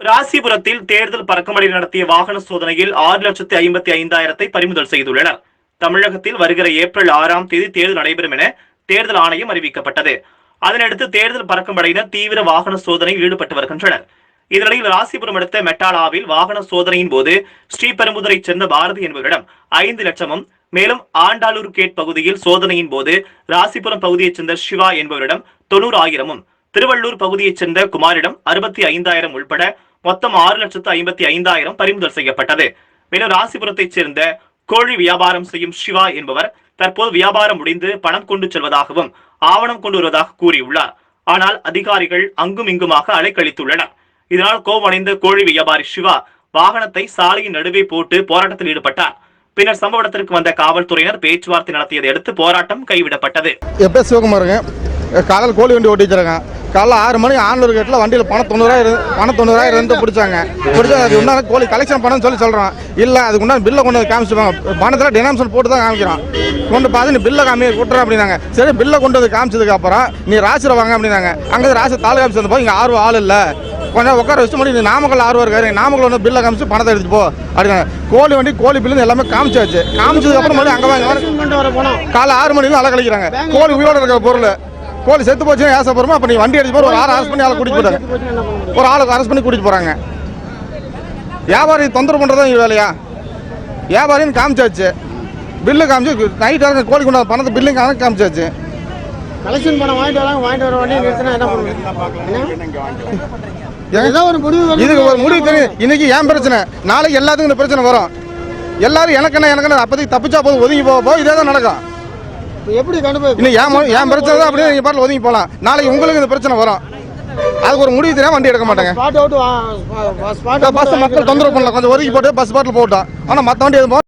ராசிபுரத்தில் தேர்தல் பறக்கமடை நடத்திய வாகன சோதனையில் ஆறு லட்சத்தி ஐம்பத்தி ஐந்தாயிரத்தை பறிமுதல் செய்துள்ளனர். தமிழகத்தில் வருகிற ஏப்ரல் ஆறாம் தேதி தேர்தல் நடைபெறும் என தேர்தல் ஆணையம் அறிவிக்கப்பட்டது. அதனடுத்து தேர்தல் பறக்கும்படையினர் தீவிர வாகன சோதனையில் ஈடுபட்டு வருகின்றனர். இதனிடையில் ராசிபுரம் அடுத்த மெட்டாலாவில் வாகன சோதனையின் போது ஸ்ரீபெரும்புதரை சேர்ந்த பாரதி என்பவரிடம் ஐந்து லட்சமும் மேலும் ஆண்டாளூர் கேட் பகுதியில் சோதனையின் போது ராசிபுரம் பகுதியைச் சேர்ந்த சிவா என்பவரிடம் தொண்ணூறு ஆயிரமும் திருவள்ளூர் பகுதியைச் சேர்ந்த குமாரிடம் அறுபத்தி ஐந்தாயிரம் உள்பட மொத்தம் ஆறு லட்சத்து ஐம்பத்தி ஐந்தாயிரம் பறிமுதல் செய்யப்பட்டது. மேலும் ராசிபுரத்தைச் சேர்ந்த கோழி வியாபாரம் செய்யும் சிவா என்பவர் தற்போது வியாபாரம் முடிந்து பணம் கொண்டு செல்வதாகவும் ஆவணம் கொண்டு வருவதாக கூறியுள்ளார். ஆனால் அதிகாரிகள் அங்கும் இங்குமாக அலைக்கழித்துள்ளனர். இதனால் கோவடைந்த கோழி வியாபாரி சிவா வாகனத்தை சாலையின் நடுவே போட்டு போராட்டத்தில் ஈடுபட்டார். பின்னர் சம்பவ இடத்திற்கு வந்த காவல்துறையினர் பேச்சுவார்த்தை நடத்தியதை அடுத்து போராட்டம் கைவிடப்பட்டது. எப்ப சிவகுமாருங்க காலையில் கோழி வண்டி ஓட்டி வச்சிருங்க காலைல ஆறு மணிக்கு ஆண்டூர் கேட்டில் வண்டியில் பணம் தொண்ணூறாயிரம் பணம் தொண்ணூறாயிரம் இருந்து பிடிச்சாங்க. பிடிச்சா அது உண்டான கோழி கலெக்ஷன் பண்ணணும்னு சொல்லி சொல்கிறான் இல்லை அதுக்கு உண்டான பில்லை கொண்டு வந்து காமிச்சுப்பாங்க பணத்தில் டினாம்ஷன் போட்டு தான் காமிக்கிறான். கொண்டு பார்த்து நீ பில்லை காமி விட்டுறேன் அப்படின்னாங்க. சரி பில்லை கொண்டு வந்து காமிச்சதுக்கு அப்புறம் நீ ராசியில் வாங்க அப்படின்னாங்க. அங்கே ராசி தாலுகா ஆஃபீஸ் வந்து போய் இங்கே ஆர்வம் ஆள் இல்லை. கொஞ்சம் உட்கார வச்சு நீ நாமக்கல் ஆர்வம் இருக்காரு. நாமக்கல் வந்து பில்லை காமிச்சு பணத்தை எடுத்துட்டு போ அப்படின்னாங்க. கோழி வண்டி கோழி பில்லு எல்லாமே காமிச்சாச்சு. காமிச்சதுக்கு அப்புறம் மறுபடியும் அங்கே வாங்க. காலை ஆறு மணிக்கு அலை கழிக்கிறாங்க கோழி உயிரோட இருக்கிற பொருள். கோழி செத்து போச்சுன்னா ஏச போறோமா அப்போ நீ வண்டி அடிச்சு ஒரு ஆள் அரெஸ்ட் பண்ணி ஆளை கூட்டிட்டு போறாங்க ஒரு ஆளுக்கு அரெஸ்ட் பண்ணி கூட்டிட்டு போறாங்க. வியாபாரி தொந்தரவு பண்றதும் இது வேலையா? வியாபாரின்னு காமிச்சாச்சு. பில்லு காமிச்சு நைட் வரைக்கும் கோழி கொண்டாந்து பணத்தை கணக்கு காமிச்சாச்சு. கலெக்ஷன் பணம் வாங்கிட்டு வராங்க வாங்கிட்டு வர வண்டியை நிறுத்தினா என்ன? ஏதோ ஒரு முடிவு இதுக்கு ஒரு முடிவு தெரியும் இன்னைக்கு ஏன் பிரச்சனை? நாளைக்கு எல்லாத்துக்கும் இந்த பிரச்சனை வரும். எல்லாரும் எனக்கு என்ன எனக்கு என்ன அப்போதைக்கு தப்பிச்சா போதும் ஒதுங்கி போக போக இதே தான் நடக்கும். எப்படி கண்டுபிடி இன்னும் ஏன் என் பிரச்சனை தான் அப்படியே நீங்கள் பாட்டில் ஒதுங்கி போகலாம் நாளைக்கு உங்களுக்கு இந்த பிரச்சனை வரும். அதுக்கு ஒரு முடிவு தெரியாம வண்டி எடுக்க மாட்டாங்க. பஸ் மக்கள் தொந்தரவு பண்ணல. கொஞ்சம் ஒதுக்கி போட்டு பஸ் பாட்டில் போட்டோம். ஆனால் மற்ற வண்டி எதுவும்